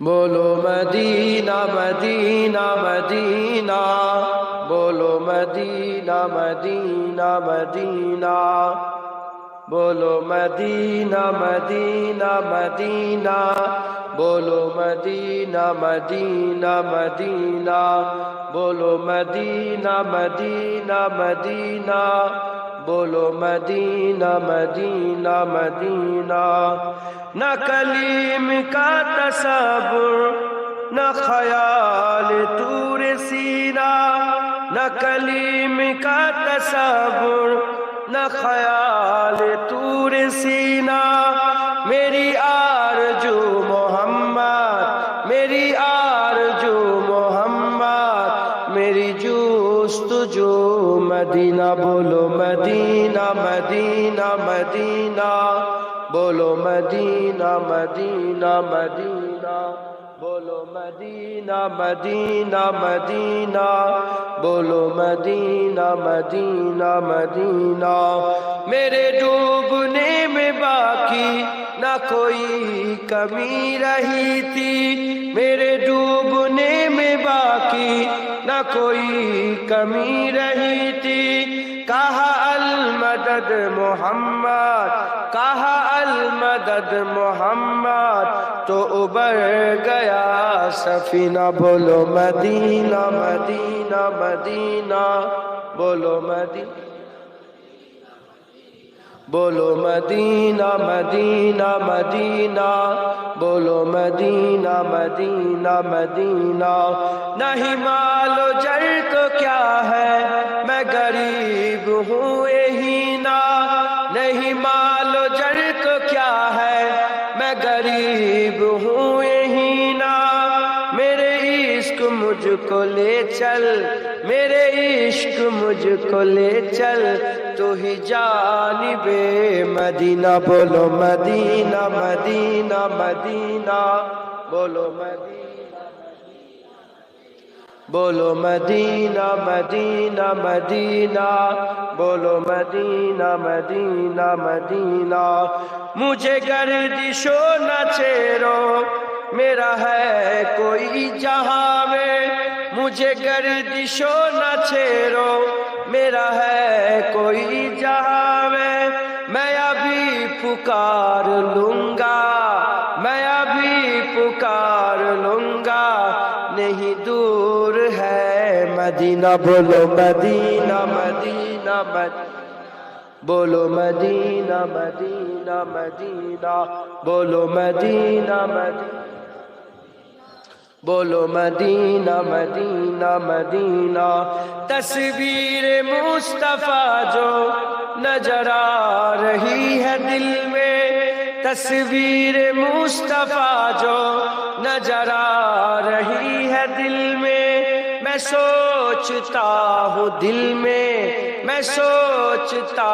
بولو مدینہ مدینہ مدینہ۔ بولو مدینہ مدینہ مدینہ۔ بولو مدینہ مدینہ مدینہ بولو مدینہ مدینہ مدینہ بولو مدینہ مدینہ مدینہ بولو مدینہ مدینہ مدینہ نہ کلیم کا تصور نہ خیال تور سینہ نہ کلیم کا تصور نہ خیال تور سینہ میری آرجو محمد، میری آرجو محمد، میری جوست جو مدینہ، بولو مدینہ مدینہ مدینہ، بولو مدینہ مدینہ مدینہ۔ بولو مدینہ مدینہ مدینہ۔ بولو مدینہ مدینہ مدینہ۔ میرے ڈوبنے میں باقی نہ کوئی کمی رہی تھی۔ میرے ڈوبنے میں باقی نہ کوئی کمی رہی تھی۔ کہا المدد محمد، کہا المدد محمد، تو ابر گیا سفینہ۔ بولو مدینہ مدینہ مدینہ۔ بولو مدینہ۔ بولو مدینہ مدینہ مدینہ، بولو مدینہ مدینہ مدینہ۔ نہیں مالو جر تو کیا ہے؟ میں غریب ہوں، یہی نا۔ نہیں مالو جر تو کیا ہے؟ میں غریب ہوں، یہی نا۔ میرے عشق مجھ کو لے چل، میرے عشق مجھ کو لے چل۔ تو ہی جانب مدینہ بولو مدینہ مدینہ مدینہ بولو مدینہ بولو مدینہ مدینہ مدینہ بولو مدینہ مدینہ مدینہ مجھے گردشو نہ چیرو میرا ہے کوئی جہاں میں، مجھے گردشو نہ چھیرو۔ میرا ہے کوئی جہاں میں میں ابھی پکار لوں گا۔ میں ابھی پکار لوں گا۔ نہیں دور ہے مدینہ، بولو مدینہ مدینہ مدینہ۔ بولو مدینہ مدینہ مدینہ۔ بولو مدینہ مدینہ۔ بولو مدینہ مدینہ مدینہ۔ تصویر مصطفیٰ جو نظر آ رہی ہے دل میں۔ تصویر مصطفیٰ جو نظر آ رہی ہے دل میں۔ میں سوچتا ہوں دل میں میں سوچتا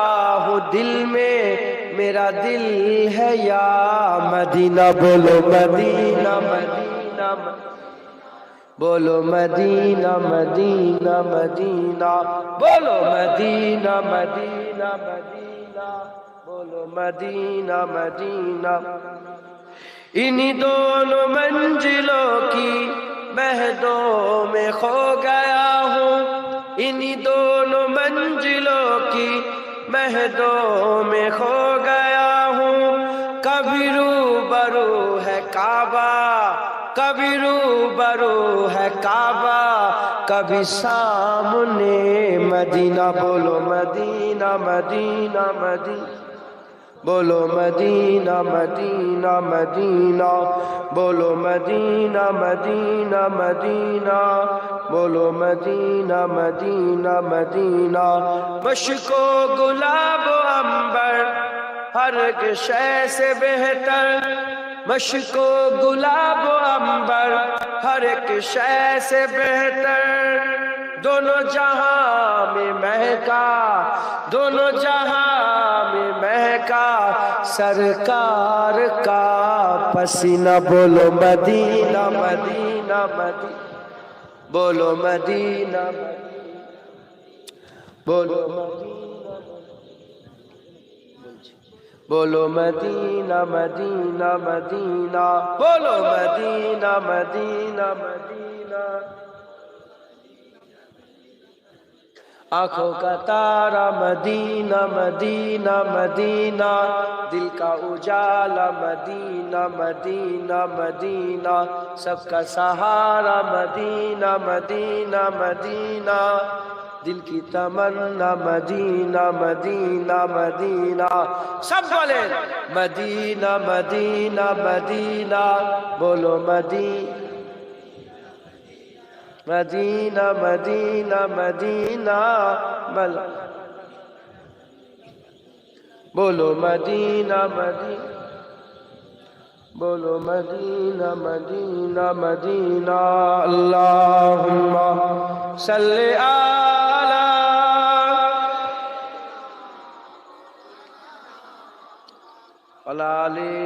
ہوں دل میں۔ میرا دل ہے یا مدینہ، بولو مدینہ مدینہ مدینہ۔ بولو مدینہ مدینہ مدینہ بولو مدینہ مدینہ مدینہ بولو مدینہ مدینہ انہی دونوں منزلوں کی مہدوں میں کھو گیا ہوں انہی دونوں منزلوں کی مہدوں میں کھو گیا ہوں کبھی رو برو ہے کعبہ کبھی رو برو ہے کعبہ، کبھی سامنے مدینہ۔ بولو مدینہ مدینہ مدینہ۔ بولو مدینہ مدینہ مدینہ۔ بولو مدینہ مدینہ مدینہ۔ بولو مدینہ مدینہ مدینہ۔ مشکو گلاب و امبر ہر ایک شے سے بہتر۔ مشکو گلاب و امبر ہر ایک شے سے بہتر۔ دونوں جہاں میں مہکا، دونوں جہاں میں مہکا۔ سرکار کا پسینہ، بولو مدینہ مدینہ مدینہ۔ بولو مدینہ۔ بولو مدینہ۔ بولو مدینہ مدینہ مدینہ بولو مدینہ مدینہ مدینہ آنکھوں کا تارا مدینہ مدینہ مدینہ دل کا اجالا مدینہ مدینہ مدینہ سب کا سہارا مدینہ مدینہ مدینہ دل کی تمنا مدینہ مدینہ مدینہ سب بولے مدینہ مدینہ مدینہ بولو مدینہ مدینہ مدینہ مدینہ مل بولو مدینہ مدینہ بولو مدینہ مدینہ مدینہ اللہم صلی آلہ Dale.